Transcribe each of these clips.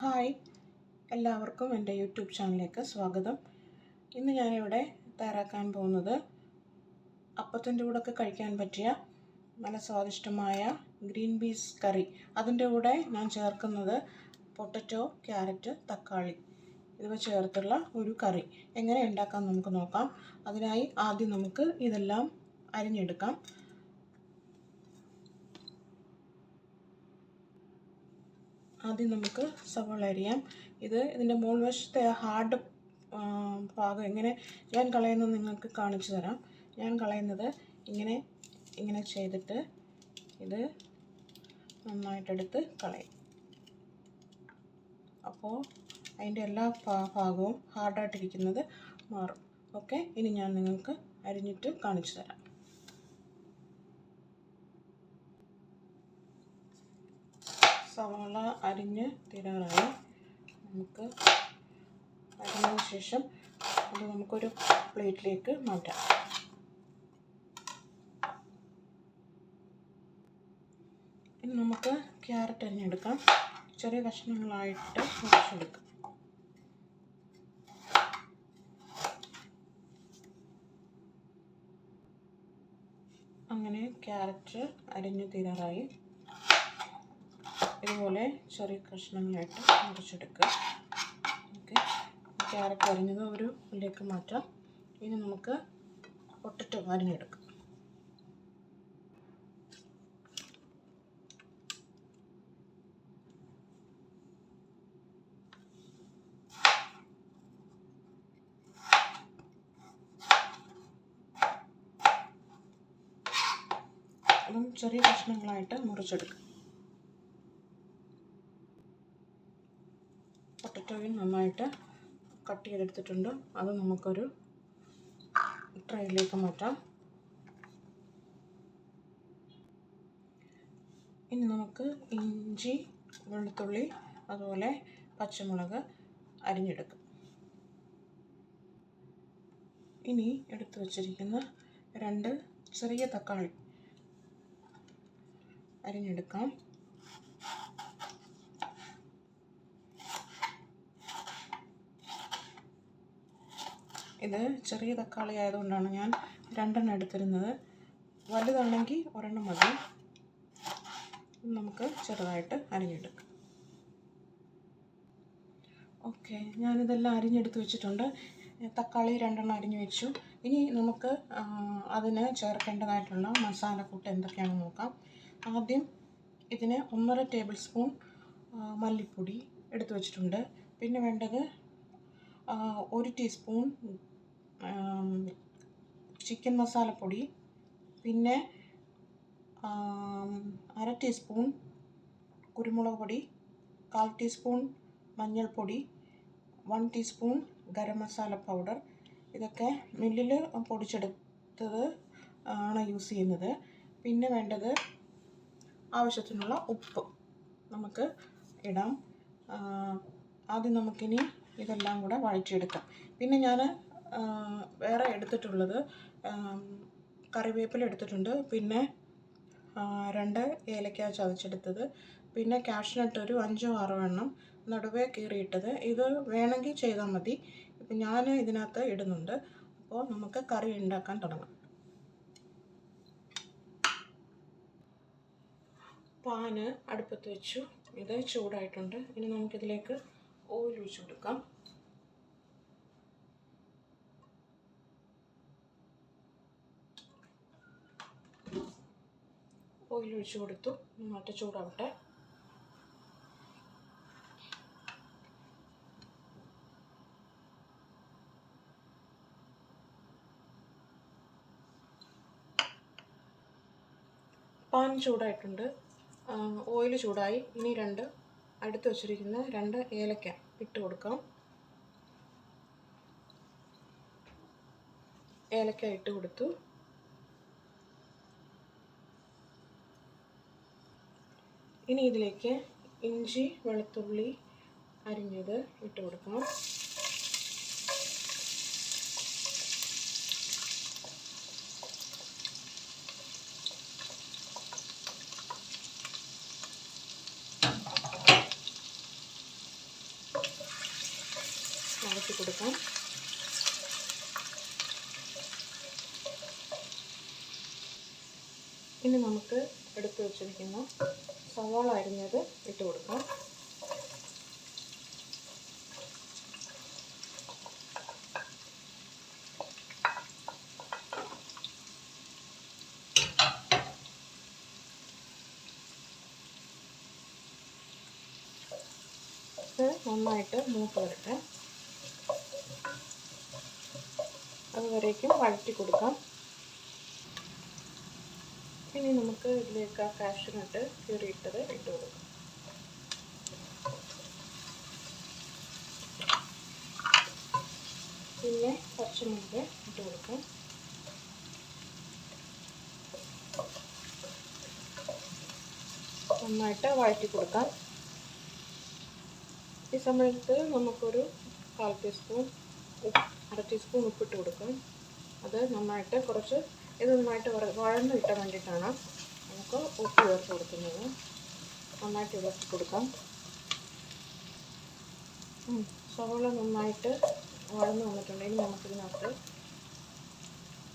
Hi. എല്ലാവർക്കും എന്റെ YouTube ചാനലിലേക്ക് സ്വാഗതം. ഇന്ന് ഞാനിവിടെ തയ്യാറാക്കാൻ പോകുന്നത് അപ്പത്തിന്റെ കൂടെയൊക്കെ കഴിക്കാൻ പറ്റിയ നല്ല സ്വാദിഷ്ടമായ ഗ്രീൻ പീസ് കറി. അതിന്റെ കൂടെ ഞാൻ ചേർക്കുന്നത് പൊട്ടറ്റോ ക്യാരറ്റ് തക്കാളി. ഇവ ചേർത്തുള്ള ഒരു കറി. എങ്ങനെ ഉണ്ടാക്കാൻ നമുക്ക് നോക്കാം. അതിനായി ആദ്യം നമുക്ക് ഇതെല്ലാം അരിഞ്ഞെടുക്കാം. ആദ്യം നമുക്ക് സവാള അരിയാം. ഇത് ഇതിന്റെ മുകൾ വശത്തെ ഹാർഡ് ഭാഗം എങ്ങനെ ഞാൻ കളയുന്നത് നിങ്ങൾക്ക് കാണിച്ചു തരാം. ഞാൻ കളയുന്നത് ഇങ്ങനെ ഇങ്ങനെ ചെയ്തിട്ട് ഇത് നന്നായിട്ടെടുത്ത് കളയും. അപ്പോൾ അതിന്റെ എല്ലാ ഭാഗവും ഹാർഡായിട്ടിരിക്കുന്നത് മാറും. ഓക്കെ? ഇനി ഞാൻ നിങ്ങൾക്ക് അരിഞ്ഞിട്ട് കാണിച്ചു തരാം. സവാള അരിഞ്ഞ് തീരാറായി നമുക്ക് അരിഞ്ഞതിന് ശേഷം അത് നമുക്കൊരു പ്ലേറ്റിലേക്ക് മാറ്റാം. ഇനി നമുക്ക് ക്യാരറ്റ് അരിഞ്ഞെടുക്കാം ചെറിയ കഷ്ണങ്ങളായിട്ട് മുറിച്ചെടുക്കാം അങ്ങനെ ക്യാരറ്റ് അരിഞ്ഞു തീരാറായി. ഇതുപോലെ ചെറിയ കഷ്ണങ്ങളായിട്ട് മുറിച്ചെടുക്കുക. ഓക്കെ. ക്യാരറ്റ് അരിഞ്ഞത് ഒരു ഉള്ളിലേക്ക് മാറ്റാം. ഇനി നമുക്ക് പൊട്ടറ്റോ അരിഞ്ഞെടുക്കാം. അതും ചെറിയ കഷ്ണങ്ങളായിട്ട് മുറിച്ചെടുക്കുക പൊട്ടറ്റോയും നന്നായിട്ട് കട്ട് ചെയ്തെടുത്തിട്ടുണ്ട്. അത് നമുക്കൊരു ട്രൈയിലേക്ക് മാറ്റാം. ഇനി നമുക്ക് ഇഞ്ചി വെളുത്തുള്ളി അതുപോലെ പച്ചമുളക് അരിഞ്ഞെടുക്കാം. ഇനി എടുത്തു വച്ചിരിക്കുന്ന രണ്ട് ചെറിയ തക്കാളി അരിഞ്ഞെടുക്കാം. ഇത് ചെറിയ തക്കാളി ആയതുകൊണ്ടാണ് ഞാൻ രണ്ടെണ്ണം എടുത്തിരുന്നത്. വലുതാണെങ്കിൽ ഒരെണ്ണം മതി. നമുക്ക് ചെറുതായിട്ട് അരിഞ്ഞെടുക്കാം. ഓക്കെ ഞാനിതെല്ലാം അരിഞ്ഞെടുത്ത് വെച്ചിട്ടുണ്ട്. തക്കാളി രണ്ടെണ്ണം അരിഞ്ഞു വെച്ചു. ഇനി നമുക്ക് അതിന് ചേർക്കേണ്ടതായിട്ടുള്ള മസാലക്കൂട്ട് എന്തൊക്കെയാണെന്ന് നോക്കാം. ആദ്യം ഇതിന് ഒന്നര ടേബിൾ സ്പൂൺ മല്ലിപ്പൊടി എടുത്തു വെച്ചിട്ടുണ്ട്. പിന്നെ വേണ്ടത് ഒരു ടീസ്പൂൺ ചിക്കൻ മസാലപ്പൊടി പിന്നെ അര ടീസ്പൂൺ കുരുമുളക് പൊടി കാൽ ടീസ്പൂൺ മഞ്ഞൾപ്പൊടി one teaspoon garam masala powder ഇതൊക്കെ മില്ലിൽ പൊടിച്ചെടുത്തത് ആണ് യൂസ് ചെയ്യുന്നത്. പിന്നെ വേണ്ടത് ആവശ്യത്തിനുള്ള ഉപ്പ് നമുക്ക് ഇടാം. ആദ്യം നമുക്കിനി ഇതെല്ലാം കൂടെ വഴറ്റിയെടുക്കാം. പിന്നെ ഞാൻ വേറെ എടുത്തിട്ടുള്ളത്. കറിവേപ്പില എടുത്തിട്ടുണ്ട്. പിന്നെ രണ്ട് ഏലക്ക ചതച്ചെടുത്തത്. പിന്നെ കാഷ്നട്ട് ഒരു അഞ്ചോ ആറോ എണ്ണം നടുവേ കീറിയിട്ടത്. ഇത് വേണമെങ്കിൽ ചെയ്താൽ മതി. ഇപ്പം ഞാൻ ഇതിനകത്ത് ഇടുന്നുണ്ട്. അപ്പോൾ നമുക്ക് കറി ഉണ്ടാക്കാൻ തുടങ്ങാം. പാന് അടുപ്പത്ത് വെച്ചു. ഇത് ചൂടായിട്ടുണ്ട്. ഇനി നമുക്കിതിലേക്ക് ഓയിൽ ഒഴിച്ചു കൊടുക്കാം. ഓയിൽ ഒഴിച്ച് കൊടുത്തു. നന്നായിട്ട് ചൂടാവട്ടെ. പാൻ ചൂടായിട്ടുണ്ട്. ഓയിൽ ചൂടായി. ഇനി രണ്ട് അടുത്ത് വച്ചിരിക്കുന്ന രണ്ട് ഏലക്ക ഇട്ട് കൊടുക്കാം. ഏലക്ക ഇട്ട് കൊടുത്തു. ഇനി ഇതിലേക്ക് ഇഞ്ചി വെളുത്തുള്ളി അരിഞ്ഞത് ഇട്ട് കൊടുക്കണം. ഇളക്കി കൊടുക്കാം. ഇനി നമുക്ക് എടുത്തു വെച്ചിരിക്കുന്ന സവാള അരിഞ്ഞത് ഇട്ട് കൊടുക്കാം. നന്നായിട്ട് മൂത്ത് വരട്ടെ. അതുവരേക്കും വഴറ്റി കൊടുക്കാം. ഇനി നമുക്ക് ഇതിലേക്ക് ആ കാഷ്യൂനട്ട് കീറിയിട്ടത് ഇട്ട് കൊടുക്കാം. പിന്നെ കുറച്ച് മുമ്പ് ഇട്ട് കൊടുക്കാം. നന്നായിട്ട് വഴറ്റി കൊടുക്കാം. ഈ സമയത്ത് നമുക്കൊരു കാൽ ടീസ്പൂൺ അര ടീസ്പൂൺ ഉപ്പിട്ട് കൊടുക്കാം. അത് നന്നായിട്ട് കുറച്ച് ഇത് നന്നായിട്ട് വഴന്ന് കിട്ടാൻ വേണ്ടിയിട്ടാണ് നമുക്ക് ഉപ്പ് ചേർത്ത് കൊടുക്കുന്നത്. നന്നായിട്ട് ഇളക്കി കൊടുക്കാം. സവോള നന്നായിട്ട് വഴന്ന് വന്നിട്ടുണ്ടെങ്കിൽ നമുക്കിതിനകത്ത്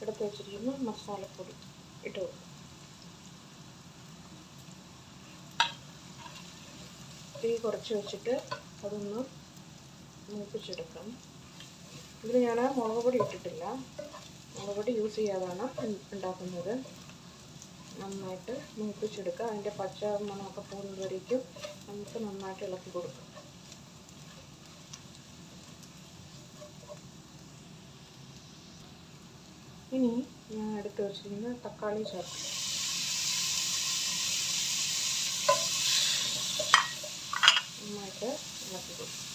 എടുത്ത് വെച്ചിരിക്കുന്ന മസാലപ്പൊടി ഇട്ട് കൊടുക്കാം. തീ കുറച്ച് വെച്ചിട്ട് അതൊന്ന് മൂപ്പിച്ചെടുക്കാം. ഇതിൽ ഞാൻ മുളക് പൊടി ഇട്ടിട്ടില്ല. മുളക് പൊടി യൂസ് ചെയ്യാതാണ് ഉണ്ടാക്കുന്നത്. നന്നായിട്ട് മൂപ്പിച്ചെടുക്കുക. അതിന്റെ പച്ച മണമൊക്കെ പോകുന്നതുവരേക്കും നമുക്ക് നന്നായിട്ട് ഇളക്കി കൊടുക്കാം. ഇനി ഞാൻ എടുത്ത് വെച്ചിരിക്കുന്ന തക്കാളി ചേർക്കും. നന്നായിട്ട് ഇളക്കി കൊടുക്കും.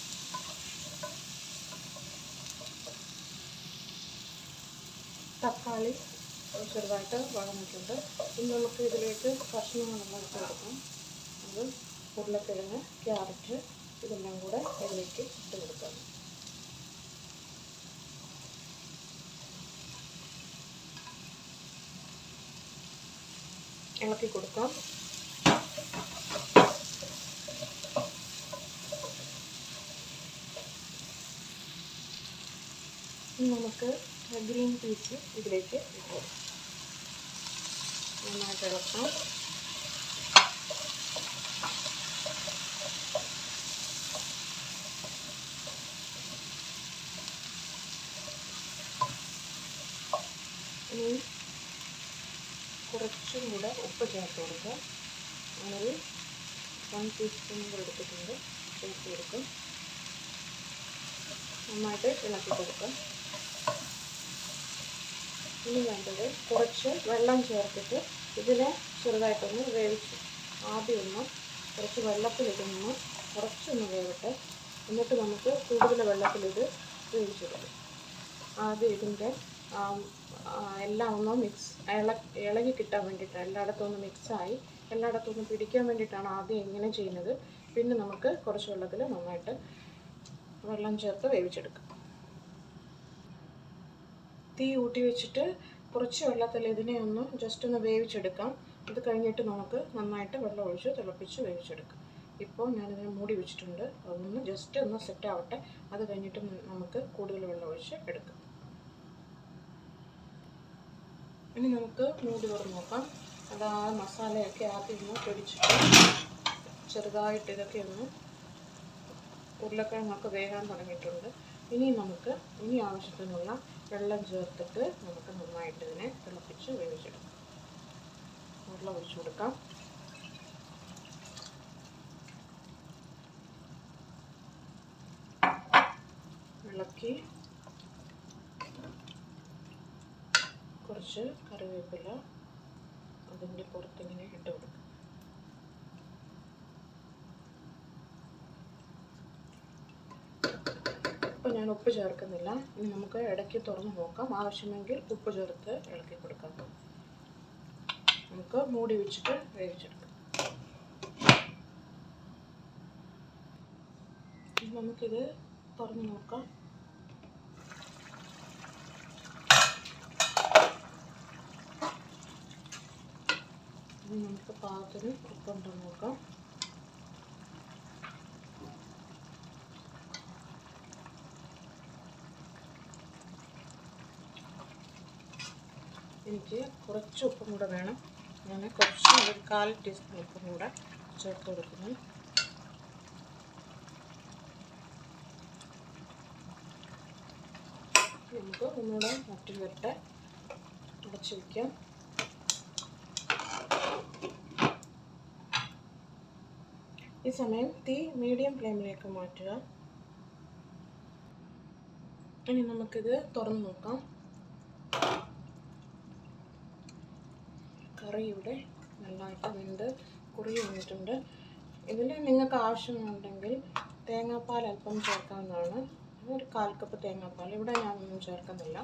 തക്കാളി ചെറുതായിട്ട് വളർന്നിട്ടുണ്ട് ഇനി നമുക്ക് ഇതിലേക്ക് കഷ്ണങ്ങളെല്ലാം ഇട്ട് കൊടുക്കാം അത് ഉരുളക്കിഴങ്ങ് ക്യാരറ്റ് ഇതെല്ലാം കൂടെ ഇതിലേക്ക് ഇട്ട് കൊടുക്കാം. ഇളക്കി കൊടുക്കാം. നമുക്ക് ഗ്രീൻ പീസ് ഇതിലേക്ക് ഇട്ട്. നന്നായിട്ട് ഇളക്കാം ഇനി കുറച്ചും കൂടെ ഉപ്പ് ചേർത്ത് കൊടുക്കുക. ഞാനൊരു വൺ ടീസ്പൂൺ എടുത്തിട്ടുണ്ട്. ചേർത്ത് കൊടുക്കും. നന്നായിട്ട് ഇളക്കി കൊടുക്കാം. ഇനി വേണ്ടത് കുറച്ച് വെള്ളം ചേർത്തിട്ട് ഇതിനെ ചെറുതായിട്ടൊന്ന് വേവിച്ച് ആദ്യം ഒന്ന് കുറച്ച് വെള്ളത്തിലിടുന്ന കുറച്ചൊന്ന് വേവട്ടെ എന്നിട്ട് നമുക്ക് കൂടുതൽ വെള്ളത്തിലിത് വേവിച്ചെടുക്കും ആദ്യം ഇതിന്റെ എല്ലാം ഒന്ന് മിക്സ് ഇള ഇളകി കിട്ടാൻ വേണ്ടിയിട്ടാണ് എല്ലായിടത്തും ഒന്ന് മിക്സായി എല്ലായിടത്തും ഒന്ന് പിടിക്കാൻ വേണ്ടിയിട്ടാണ് ആദ്യം ഇങ്ങനെ ചെയ്യുന്നത്. പിന്നെ നമുക്ക് കുറച്ച് വെള്ളത്തിൽ നന്നായിട്ട് വെള്ളം ചേർത്ത് വേവിച്ചെടുക്കാം. തീ ഊട്ടി വെച്ചിട്ട് കുറച്ച് വെള്ളത്തിൽ ഇതിനെ ഒന്ന് ജസ്റ്റ് ഒന്ന് വേവിച്ചെടുക്കാം. ഇത് കഴിഞ്ഞിട്ട് നമുക്ക് നന്നായിട്ട് വെള്ളം ഒഴിച്ച് തിളപ്പിച്ച് വേവിച്ചെടുക്കാം. ഇപ്പോൾ ഞാനിതിനെ മൂടി വെച്ചിട്ടുണ്ട്. അതൊന്ന് ജസ്റ്റ് ഒന്ന് സെറ്റ് ആവട്ടെ. അത് കഴിഞ്ഞിട്ട് നമുക്ക് കൂടുതൽ വെള്ളം ഒഴിച്ച് എടുക്കാം. ഇനി നമുക്ക് മൂടി തുറന്ന് നോക്കാം. അത് ആ മസാലയൊക്കെ ആദ്യം ഒന്ന് പിടിച്ചിട്ട് ചെറുതായിട്ട് ഇതൊക്കെ ഒന്ന് ഉരുളക്കിഴങ്ങൊക്കെ വേകാൻ തുടങ്ങിയിട്ടുണ്ട്. ഇനി നമുക്ക് ഇനി ആവശ്യത്തിനുള്ള വെള്ളം ചേർത്തിട്ട് നമുക്ക് നന്നായിട്ട് ഇതിനെ തിളപ്പിച്ച് വേവിച്ചെടുക്കാം. വെള്ളം ഒഴിച്ചു കൊടുക്കാം. ഇളക്കി കുറച്ച് കറിവേപ്പില അതിന്റെ പുറത്തിങ്ങനെ ഇട്ട് കൊടുക്കാം. ഇപ്പം ഞാൻ ഉപ്പ് ചേർക്കുന്നില്ല. ഇനി നമുക്ക് ഇടയ്ക്ക് തുറന്ന് നോക്കാം. ആവശ്യമെങ്കിൽ ഉപ്പ് ചേർത്ത് ഇളക്കി കൊടുക്കാം. നമുക്ക് മൂടി വെച്ചിട്ട് വേവിച്ചെടുക്കാം. നമുക്കിത് തുറന്ന് നോക്കാം. നമുക്ക് പാകത്തിന് ഉപ്പുണ്ടോ നോക്കാം. എനിക്ക് കുറച്ച് ഉപ്പും കൂടെ വേണം. ഞാൻ കുറച്ച് ഒരു കാൽ ടീസ്പൂൺ ഉപ്പും കൂടെ ചേർത്ത് കൊടുക്കുന്നു. നമുക്ക് ഒന്നുകൂടെ വരട്ടെ അടച്ചു വയ്ക്കാം ഈ സമയം തീ മീഡിയം ഫ്ലെയിമിലേക്ക് മാറ്റുക. ഇനി നമുക്കിത് തുറന്ന് നോക്കാം. കറി ഇവിടെ നന്നായിട്ട് വെന്ത് കുറി വന്നിട്ടുണ്ട്. ഇതിൽ നിങ്ങൾക്ക് ആവശ്യമുണ്ടെങ്കിൽ തേങ്ങാപ്പാൽ അല്പം ചേർക്കാവുന്നതാണ്. ഒരു കാൽ കപ്പ് തേങ്ങാപ്പാൽ. ഇവിടെ ഞാൻ ഒന്നും ചേർക്കുന്നില്ല.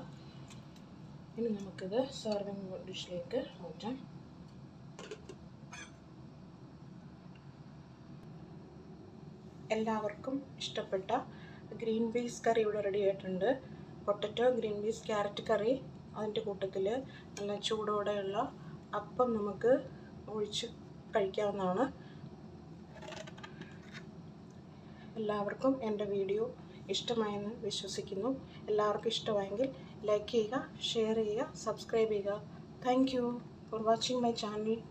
ഇനി നമുക്കിത് സെർവിങ് ഡിഷിലേക്ക് മാറ്റാം. എല്ലാവർക്കും ഇഷ്ടപ്പെട്ട ഗ്രീൻ പീസ് കറി ഇവിടെ റെഡി ആയിട്ടുണ്ട്. Potato green peas carrot curry. അതിന്റെ കൂട്ടത്തിൽ നല്ല ചൂടോടെയുള്ള അപ്പം നമുക്ക് ഒഴിച്ച് കഴിക്കാവുന്നതാണ്. എല്ലാവർക്കും എന്റെ വീഡിയോ ഇഷ്ടമായെന്ന് വിശ്വസിക്കുന്നു. എല്ലാവർക്കും ഇഷ്ടമായെങ്കിൽ ലൈക്ക് ചെയ്യുക ഷെയർ ചെയ്യുക സബ്സ്ക്രൈബ് ചെയ്യുക. Thank you for watching my channel.